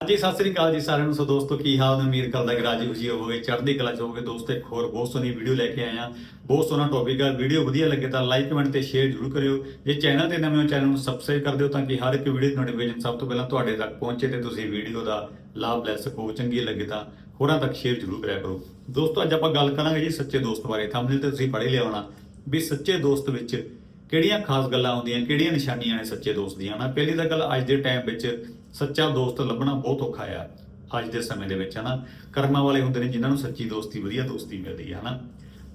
ਹਾਂਜੀ ਸਤਿ ਸ੍ਰੀ ਅਕਾਲ ਜੀ ਸਾਰਿਆਂ ਨੂੰ। ਸੋ ਦੋਸਤੋ, ਕੀ ਹਾਲ ਨੇ? ਉਮੀਦ ਕਰਦਾ ਕਿ ਰਾਜੀ ਖੁਸ਼ੀ ਹੋਵੇ ਚੜ੍ਹਦੀ ਕਲਾ ਚ ਹੋਵੋਗੇ। ਦੋਸਤੋ, ਇੱਕ ਹੋਰ ਬਹੁਤ ਸੋਹਣੀ ਵੀਡੀਓ ਲੈ ਕੇ ਆਏ ਆ ਬਹੁਤ ਸੋਹਣਾ ਟੌਪਿਕ ਆ। ਵੀਡੀਓ ਵਧੀਆ ਲੱਗੇ ਤਾਂ ਲਾਈਕ ਕਮੈਂਟ ਤੇ ਸ਼ੇਅਰ ਜ਼ਰੂਰ ਕਰਿਓ। ਜੇ ਚੈਨਲ ਤੇ ਨਵੇਂ ਹੋ ਚੈਨਲ ਨੂੰ ਸਬਸਕ੍ਰਾਈਬ ਕਰ ਦਿਓ ਤਾਂ ਕਿ ਹਰ ਇੱਕ ਵੀਡੀਓ ਦੀ ਨੋਟੀਫਿਕੇਸ਼ਨ ਸਭ ਤੋਂ ਪਹਿਲਾਂ ਤੁਹਾਡੇ ਤੱਕ ਪਹੁੰਚੇ ਤੇ ਤੁਸੀਂ ਵੀਡੀਓ ਦਾ ਲਾਭ ਲੈ ਸਕੋ। ਚੰਗੀ ਲੱਗੇ ਤਾਂ ਹੋਰਾਂ ਤੱਕ ਸ਼ੇਅਰ ਜ਼ਰੂਰ ਕਰਿਆ ਕਰੋ। ਦੋਸਤੋ, ਅੱਜ ਆਪਾਂ ਗੱਲ ਕਰਾਂਗੇ ਜੀ ਸੱਚੇ ਦੋਸਤ ਬਾਰੇ। ਥੰਬਨੇਲ ਤੇ ਤੁਸੀਂ ਪੜ੍ਹ ਹੀ ਲਿਆ ਹੋਣਾ ਵੀ ਸੱਚੇ ਦੋਸਤ ਵਿੱਚ ਕਿਹੜੀਆਂ ਖਾਸ ਗੱਲਾਂ ਹੁੰਦੀਆਂ ਕਿਹੜੀਆਂ ਨਿਸ਼ਾਨੀਆਂ ਨੇ ਸੱਚੇ ਦੋਸਤ ਦੀਆਂ ਨਾ ਪਹਿਲੀ ਤਾਂ ਗੱਲ ਅੱਜ ਦੇ ਟਾਈਮ ਵਿੱਚ ਸੱਚਾ ਦੋਸਤ ਲੱਭਣਾ ਬਹੁਤ ਔਖਾ ਆ। ਅੱਜ ਦੇ ਸਮੇਂ ਦੇ ਵਿੱਚ, ਹਨਾ? ਕਰਮਾਂ ਵਾਲੇ ਹੁੰਦੇ ਨੇ, ਜਿਨ੍ਹਾਂ ਨੂੰ ਸੱਚੀ ਦੋਸਤੀ, ਵਧੀਆ ਦੋਸਤੀ ਮਿਲਦੀ ਹੈ ਹਨਾ?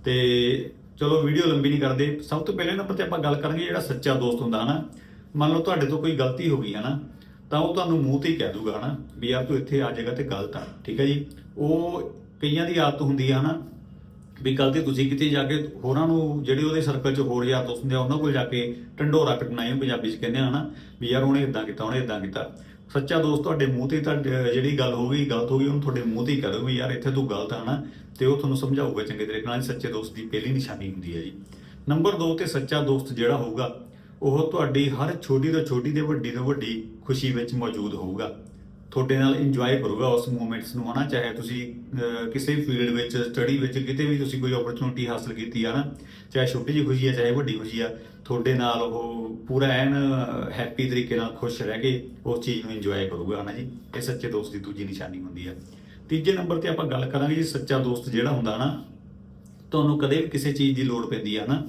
ਤੇ ਚਲੋ, ਵੀਡੀਓ ਲੰਬੀ ਨਹੀਂ ਕਰਦੇ। ਸਭ ਤੋਂ ਪਹਿਲੇ ਨੰਬਰ ਤੇ ਆਪਾਂ ਗੱਲ ਕਰਾਂਗੇ ਜਿਹੜਾ ਸੱਚਾ ਦੋਸਤ ਹੁੰਦਾ, ਹਨਾ? ਮੰਨ ਲਓ, ਤੁਹਾਡੇ ਤੋਂ ਕੋਈ ਗਲਤੀ ਹੋ ਗਈ, ਹਨਾ? ਤਾਂ ਉਹ ਤੁਹਾਨੂੰ ਮੂੰਹ ਤੇ ਹੀ ਕਹਿ ਦੂਗਾ, ਹਨਾ? ਵੀ ਯਾਰ, ਤੂੰ ਇੱਥੇ ਆ ਜਗ੍ਹਾ ਤੇ ਗਲਤ ਆ, ਠੀਕ ਹੈ ਜੀ? ਉਹ ਕਈਆਂ ਦੀ ਆਦਤ ਹੁੰਦੀ ਆ, ਹਨਾ? ਵੀ ਗਲਤੀ ਤੁਸੀਂ ਕਿਤੇ ਜਾ ਕੇ ਹੋਰਾਂ ਨੂੰ, ਜਿਹੜੇ ਉਹਦੇ ਸਰਕਲ 'ਚ ਹੋਰ ਯਾਰ ਦੋਸਤ ਹੁੰਦੇ ਆ, ਉਹਨਾਂ ਕੋਲ ਜਾ ਕੇ ਢੰਡੋਰਾ ਕੱਟਣਾ, ਇਹ ਪੰਜਾਬੀ 'ਚ ਕਹਿੰਦੇ ਆ, ਹਨਾ? ਵੀ ਯਾਰ, ਉਹਨੇ ਇਦਾਂ ਕੀਤਾ, ਉਹਨੇ ਇਦਾਂ ਕੀਤਾ। ਸੱਚਾ ਦੋਸਤ ਤੁਹਾਡੇ ਮੂੰਹ ਤੇ ਤਾਂ ਜਿਹੜੀ ਗੱਲ ਹੋ ਗਈ, ਗਲਤ ਹੋ ਗਈ, ਉਹਨੂੰ ਤੁਹਾਡੇ ਮੂੰਹ ਤੇ ਹੀ ਕਰੋ ਵੀ ਯਾਰ ਇੱਥੇ ਤੂੰ ਗਲਤ ਆ ਨਾ, ਤੇ ਉਹ ਤੁਹਾਨੂੰ ਸਮਝਾਊਗਾ ਚੰਗੇ ਤਰੀਕੇ ਨਾਲ, ਸੱਚੇ ਦੋਸਤ ਦੀ ਪਹਿਲੀ ਨਿਸ਼ਾਨੀ ਹੁੰਦੀ ਹੈ ਜੀ। ਨੰਬਰ 2 ਤੇ ਸੱਚਾ ਦੋਸਤ ਜਿਹੜਾ ਹੋਊਗਾ, ਉਹ ਤੁਹਾਡੀ ਹਰ ਛੋਟੀ ਤੋਂ ਛੋਟੀ ਤੇ ਵੱਡੀ ਤੋਂ ਵੱਡੀ ਖੁਸ਼ੀ ਵਿੱਚ ਮੌਜੂਦ ਹੋਊਗਾ। ਤੁਹਾਡੇ ਨਾਲ ਇੰਜੋਏ ਕਰੂਗਾ ਉਸ ਮੂਮੈਂਟਸ ਨੂੰ, ਹਨਾ? ਚਾਹੇ ਤੁਸੀਂ ਕਿਸੇ ਫੀਲਡ ਵਿੱਚ ਸਟੱਡੀ ਵਿੱਚ ਕਿਤੇ ਵੀ ਤੁਸੀਂ ਕੋਈ ਓਪਰਚੁਨਿਟੀ ਹਾਸਲ ਕੀਤੀ ਆ ਨਾ, ਚਾਹੇ ਛੋਟੀ ਜਿਹੀ ਖੁਸ਼ੀ ਆ, ਚਾਹੇ ਵੱਡੀ ਖੁਸ਼ੀ ਆ, ਤੁਹਾਡੇ ਨਾਲ ਉਹ ਪੂਰਾ ਐਨ ਹੈਪੀ ਤਰੀਕੇ ਨਾਲ ਖੁਸ਼ ਰਹਿ ਕੇ ਉਸ ਚੀਜ਼ ਨੂੰ ਇੰਜੋਏ ਕਰੂਗਾ, ਹਨਾ ਜੀ? ਇਹ ਸੱਚੇ ਦੋਸਤ ਦੀ ਦੂਜੀ ਨਿਸ਼ਾਨੀ ਹੁੰਦੀ ਆ। ਤੀਜੇ ਨੰਬਰ ਤੇ ਆਪਾਂ ਗੱਲ ਕਰਾਂਗੇ ਜੀ, ਸੱਚਾ ਦੋਸਤ ਜਿਹੜਾ ਹੁੰਦਾ ਨਾ ਤੁਹਾਨੂੰ ਕਦੇ ਵੀ ਕਿਸੇ ਚੀਜ਼ ਦੀ ਲੋੜ ਪੈਂਦੀ ਆ ਨਾ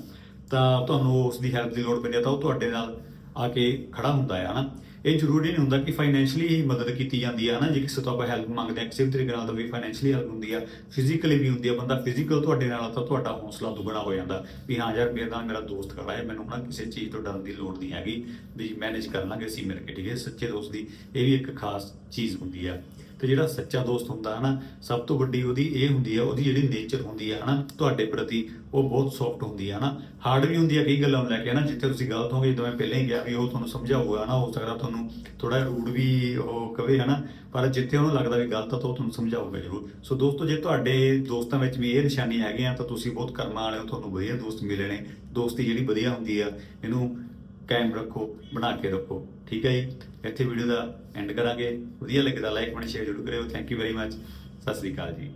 ਤਾਂ ਤੁਹਾਨੂੰ ਉਸ ਦੀ ਹੈਲਪ ਦੀ ਲੋੜ ਪੈਂਦੀ ਆ, ਤਾਂ ਉਹ ਤੁਹਾਡੇ ਨਾਲ ਆ ਕੇ ਖੜਾ ਹੁੰਦਾ ਹੈ ਹਨਾ? ਇਹ ਜ਼ਰੂਰੀ ਨਹੀਂ ਹੁੰਦਾ ਕਿ ਫਾਈਨੈਂਸ਼ਲੀ ਹੀ ਮਦਦ ਕੀਤੀ ਜਾਂਦੀ ਹੈ ਹਨਾ? ਜੇ ਕਿਸੇ ਤੋਂ ਆਪਾਂ ਹੈਲਪ ਮੰਗਦੇ ਆ, ਕਿਸੇ ਵੀ ਤਰੀਕੇ ਨਾਲ ਤਾਂ ਵੀ ਫਾਈਨੈਂਸ਼ਲੀ ਹੈਲਪ ਹੁੰਦੀ ਆ ਫਿਜ਼ੀਕਲੀ ਵੀ ਹੁੰਦੀ ਆ ਬੰਦਾ ਫਿਜ਼ੀਕਲ ਤੁਹਾਡੇ ਨਾਲ ਤਾਂ ਤੁਹਾਡਾ ਹੌਸਲਾ ਦੁੱਗਣਾ ਹੋ ਜਾਂਦਾ। ਵੀ ਹਾਂ ਯਾਰ, ਮੇਰੇ ਨਾਲ ਮੇਰਾ ਦੋਸਤ ਖੜਾ ਹੈ, ਮੈਨੂੰ ਨਾ ਕਿਸੇ ਚੀਜ਼ ਤੋਂ ਡਰਨ ਦੀ ਲੋੜ ਨਹੀਂ ਹੈਗੀ, ਵੀ ਮੈਨੇਜ ਕਰ ਲਾਂਗੇ ਅਸੀਂ ਮਿਲ ਕੇ, ਠੀਕ ਹੈ? ਸੱਚੇ ਦੋਸਤ ਦੀ ਇਹ ਵੀ ਇੱਕ ਖਾਸ ਚੀਜ਼ ਹੁੰਦੀ ਆ। ਤੇ ਜਿਹੜਾ ਸੱਚਾ ਦੋਸਤ ਹੁੰਦਾ ਹੈ ਨਾ, ਸਭ ਤੋਂ ਵੱਡੀ ਉਹਦੀ ਇਹ ਹੁੰਦੀ ਆ ਉਹਦੀ ਜਿਹੜੀ ਨੇਚਰ ਹੁੰਦੀ ਆ ਹਨਾ, ਤੁਹਾਡੇ ਪ੍ਰਤੀ ਉਹ ਬਹੁਤ ਸੌਫਟ ਹੁੰਦੀ ਆ ਹਨਾ। ਹਾਰਡ ਵੀ ਹੁੰਦੀ ਆ ਕਈ ਗੱਲਾਂ ਨੂੰ ਲੈ ਕੇ ਹਨਾ, ਜਿੱਥੇ ਤੁਸੀਂ ਗਲਤ ਹੋਗੇ, ਜਦੋਂ ਮੈਂ ਪਹਿਲਾਂ ਹੀ ਕਿਹਾ ਵੀ ਉਹ ਤੁਹਾਨੂੰ ਸਮਝਾਊਗਾ ਨਾ ਹੋ ਸਕਦਾ ਤੁਹਾਨੂੰ ਥੋੜਾ ਰੂਡ ਵੀ ਉਹ ਕਵੇ ਹਨਾ, ਪਰ ਜਿੱਥੇ ਉਹਨੂੰ ਲੱਗਦਾ ਵੀ ਗਲਤ ਆ, ਤਾਂ ਉਹ ਤੁਹਾਨੂੰ ਸਮਝਾਊਗਾ ਜ਼ਰੂਰ। ਸੋ ਦੋਸਤੋ, ਜੇ ਤੁਹਾਡੇ ਦੋਸਤਾਂ ਵਿੱਚ ਵੀ ਇਹ ਨਿਸ਼ਾਨੀ ਹੈਗੀਆਂ, ਤਾਂ ਤੁਸੀਂ ਬਹੁਤ ਕਰਮਾਂ ਵਾਲੇ ਹੋ, ਤੁਹਾਨੂੰ ਵਧੀਆ ਦੋਸਤ ਮਿਲੇ ਨੇ। ਦੋਸਤੀ ਜਿਹੜੀ ਵਧੀਆ ਹੁੰਦੀ ਆ, ਇਹਨੂੰ ਕਾਇਮ ਰੱਖੋ, ਬਣਾ ਕੇ ਰੱਖੋ। ਠੀਕ ਹੈ ਜੀ? ਇੱਥੇ ਵੀਡੀਓ ਦਾ ਐਂਡ ਕਰਾਂਗੇ। ਵਧੀਆ ਲੱਗੇ ਤਾਂ ਲਾਈਕ ਕਮੈਂਟ ਸ਼ੇਅਰ ਜ਼ਰੂਰ ਕਰਿਓ। Thank you very much Sat Sri ਅਕਾਲ ਜੀ।